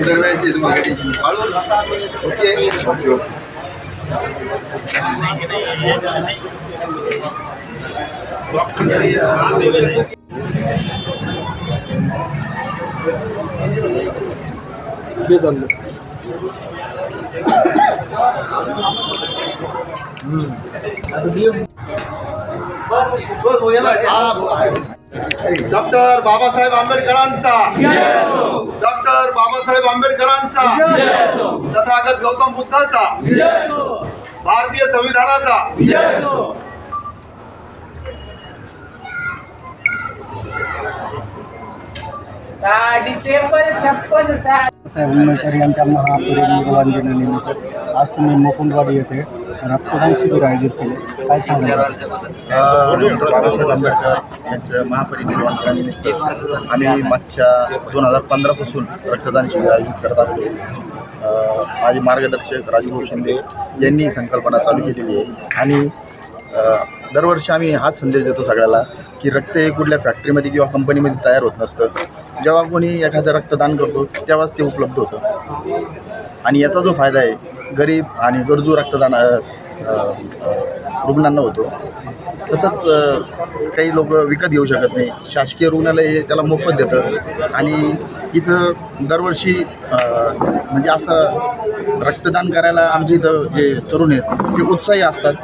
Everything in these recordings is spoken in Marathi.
दरवेळेस येतो मला काही टेन्शन ओके बस ना. डॉक्टर बाबासाहेब आंबेडकरांचा. डॉक्टर बाबासाहेब आंबेडकरांचा. तथागत गौतम बुद्धाचा. भारतीय संविधानाचा. डिसेंबर छप्पन सहा साहेब उमेदवार यांच्या महापरिनिर्वाण दिनानिमित्त आज तुम्ही मुकुंदवाडी येथे रक्तदान शिबिर आयोजित केले. काय बाबासाहेब आंबेडकर यांच्या महापरिनिर्वाण दिनानिमित्त आम्ही मागच्या दोन हजार पंधरापासून रक्तदान शिबिर आयोजित करत आहोत अ, माझे मार्गदर्शक राजभाऊ शिंदे यांनी ही संकल्पना चालू केलेली आहे. आणि अ, दरवर्षी आम्ही हाच संदेश देतो सगळ्याला की रक्त हे कुठल्या फॅक्टरीमध्ये किंवा कंपनीमध्ये तयार होत नसतं. जेव्हा कोणी एखादं रक्तदान करतो तेव्हाच ते उपलब्ध होतं. आणि याचा जो फायदा आहे गरीब आणि गरजू रक्तदान रुग्णांना होतो. तसंच काही लोक विकत घेऊ शकत नाही. शासकीय रुग्णालय हे त्याला मोफत देतं. आणि इथं दरवर्षी म्हणजे असं रक्तदान करायला आमच्या इथं जे तरुण आहेत ते उत्साही असतात.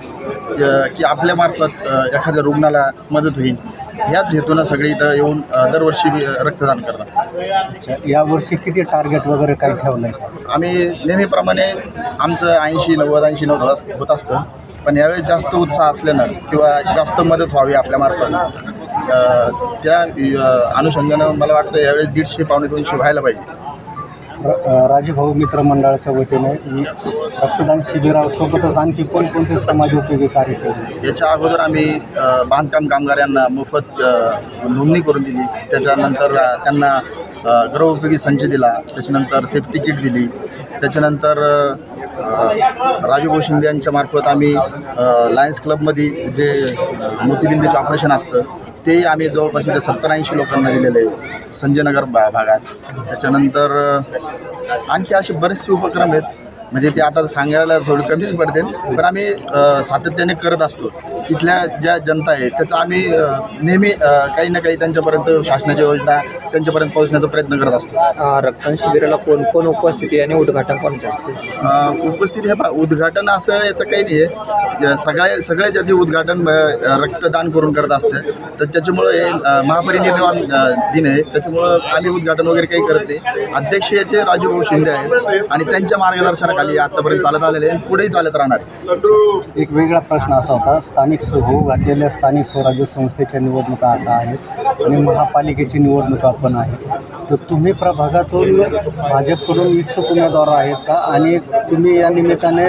की आपल्यामार्फत अ, एखाद्या रुग्णाला मदत होईल. ह्याच हेतूनं सगळे इथं येऊन दरवर्षी रक्तदान करतात. यावर्षी किती टार्गेट वगैरे काय ठेवलं आहे आम्ही नेहमीप्रमाणे आमचं ऐंशी नव्वद ऐंशी नव्वद होत असतं. पण यावेळी जास्त उत्साह असल्यानं किंवा जास्त मदत व्हावी आपल्यामार्फत त्या अनुषंगानं मला वाटतं यावेळी दीडशे पावणे दोनशे व्हायला पाहिजे. राजभाऊ मित्र मंडळाच्या वतीने रक्तदान शिबिरासोबतच आणखी कोणकोणते समाजोपयोगी कार्य केले? याच्या अगोदर आम्ही बांधकाम कामगारांना मोफत नोंदणी करून दिली. त्याच्यानंतर त्यांना गृहउपयोगी संच दिला त्याच्यानंतर सेफ्टी किट दिली त्याच्यानंतर राजूभाऊ शिंदे यांच्या मार्फत आम्ही लायन्स क्लबमध्ये जे मोतीबिंदीचं ऑपरेशन असतं ते आम्ही जवळपास इथे सत्तर ऐंशी लोकांना दिलेले आहे संजयनगर भा भागात. त्याच्यानंतर आणखी असे बरेचसे उपक्रम आहेत. म्हणजे ते आता सांगायला थोडी कमीच पडते पण आम्ही सातत्याने करत असतो. इथल्या ज्या जनता आहे त्याचा आम्ही नेहमी काही ना काही त्यांच्यापर्यंत शासनाच्या योजना त्यांच्यापर्यंत पोहोचण्याचा प्रयत्न करत असतो. रक्तदान शिबिराला कोण कोण उपस्थिती आणि उद्घाटन कोणाचे असते? उपस्थित हे उद्घाटन असं याचं काही नाही आहे. सगळ्या सगळ्याच्या जे उद्घाटन रक्तदान करून करत असते. तर त्याच्यामुळं हे महापरिनिर्वाण दिन आहे. त्याच्यामुळं आम्ही उद्घाटन वगैरे काही करत नाही. अध्यक्ष याचे राजूभाऊ शिंदे आहेत आणि त्यांच्या मार्गदर्शनाखाली आतापर्यंत चालत आलेले आहे आणि पुढेही चालत राहणार. एक वेगळा प्रश्न असा होता स्थानिक होऊ घातलेल्या स्थानिक स्वराज्य संस्थेच्या निवडणुका आता आहेत आणि महापालिकेची निवडणुका पण आहे तर तुम्ही प्रभागातून भाजपकडून इच्छुक उमेदवार आहेत का? आणि तुम्ही या निमित्ताने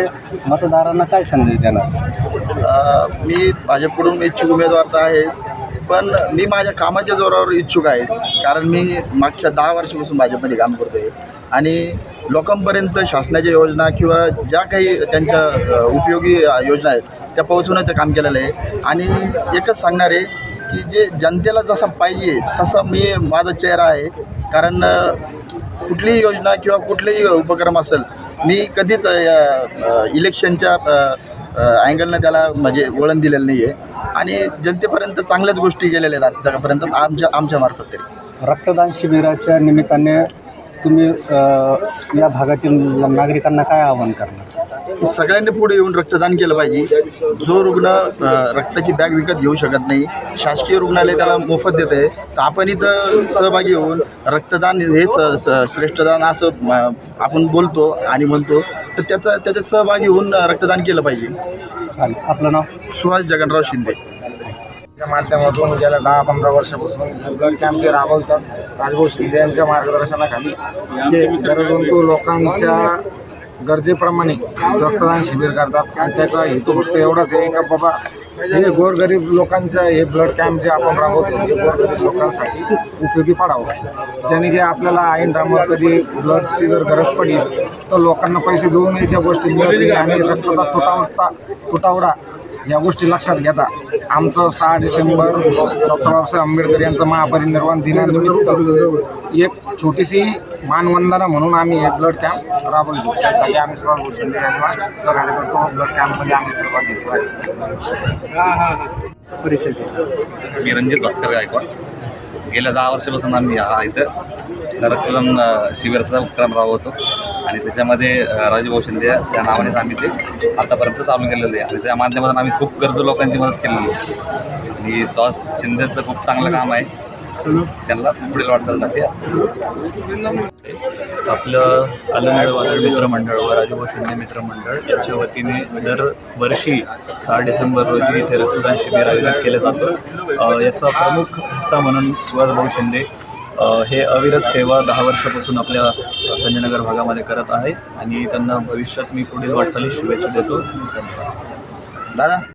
मतदारांना काय संदेश देणार? मी भाजपकडून इच्छुक उमेदवार तर आहेच पण मी माझ्या कामाच्या जोरावर इच्छुक आहे. कारण मी मागच्या दहा वर्षापासून भाजपमध्ये काम करतो आहे आणि लोकांपर्यंत शासनाच्या योजना किंवा ज्या काही त्यांच्या उपयोगी योजना आहेत त्या पोहोचवण्याचं काम केलेलं आहे. आणि एकच सांगणार आहे की जे जनतेला जसा पाहिजे तसा मी माझा चेहरा आहे. कारण कुठलीही योजना किंवा कुठलेही उपक्रम असेल मी कधीच या इलेक्शनच्या अँगलनं त्याला म्हणजे वळण दिलेलं नाही आहे आणि जनतेपर्यंत चांगल्याच गोष्टी गेलेल्या आहेत आतापर्यंत आमच्या आमच्या मार्फत तरी. रक्तदान शिबिराच्या निमित्ताने तुम्ही अ, या भागातील नागरिकांना काय आवाहन करणार? सगळ्यांनी पुढे येऊन रक्तदान केलं पाहिजे. जो रुग्ण अ, रक्ताची बॅग विकत घेऊ शकत नाही शासकीय रुग्णालय त्याला मोफत देत आहे तर आपण इथं सहभागी होऊन रक्तदान हेच अ, स- श्रेष्ठदान असं अ, आपण बोलतो आणि म्हणतो तर त्याचा त्याच्यात सहभागी होऊन अ, रक्तदान केलं पाहिजे. चालेल. आपलं नाव? सुहास जगनराव शिंदे. च्या माध्यमातून गेल्या दहा पंधरा वर्षापासून ब्लड कॅम्प ते राबवतात राजभाऊ शिंदे यांच्या मार्गदर्शनाखाली ते गरजवंतू लोकांच्या गरजेप्रमाणे रक्तदान शिबिर करतात आणि त्याचा हेतू फक्त एवढाच आहे का बाबा हे गोरगरीब लोकांच्या हे ब्लड कॅम्प जे आपण राबवतो हे गोरगरीब लोकांसाठी उपयोगी पडावं. ज्याने की आपल्याला ऐन टायमावर कधी ब्लडची जर गरज पडली तर लोकांना पैसे देऊनही त्या गोष्टी मिळतील आणि रक्ताचा तुटावता तुटावडा या गोष्टी लक्षात घेता. आमचं सहा डिसेंबर डॉक्टर बाबासाहेब आंबेडकर यांचं महापरिनिर्वाण दिनानिमित्त एक छोटीशी मानवंदना म्हणून आम्ही हे ब्लड कॅम्प राबवतो त्यासाठी आम्ही सर्व शिंदे यांना सहकार्य करतो ब्लड कॅम्पमध्ये आम्ही सहभाग घेतो आहे. परिचय. मी रणजित भास्कर गायकवाड. गेल्या दहा वर्षापासून आम्ही इथं. रक्तदान शिबिराचा उपक्रम राबवतो. आणि त्याच्यामध्ये राजूभाऊ शिंदे त्या नावानेच आम्ही ते आतापर्यंत चालू केलेलं आहे. आणि त्या माध्यमातून आम्ही खूप गरजू लोकांची मदत केलेली आहे. आणि श्वास शिंदेचं खूप चांगलं काम आहे. त्यांना पुढील वाटचालीसाठी आपलं आनंद वादळ मित्रमंडळ व राजूभाऊ शिंदे मित्रमंडळ यांच्या वतीने दरवर्षी सहा डिसेंबर रोजी इथे रक्तदान शिबिर आयोजित केलं जातं. याचा प्रमुख हिस्सा म्हणून सुभाषभाऊ शिंदे हे अविरत सेवा दहा वर्षापासून आपल्या संजयनगर भागामध्ये करत आहे आणि त्यांना भविष्यात मी पुढील वाटचाली शुभेच्छा देतो. धन्यवाद दादा?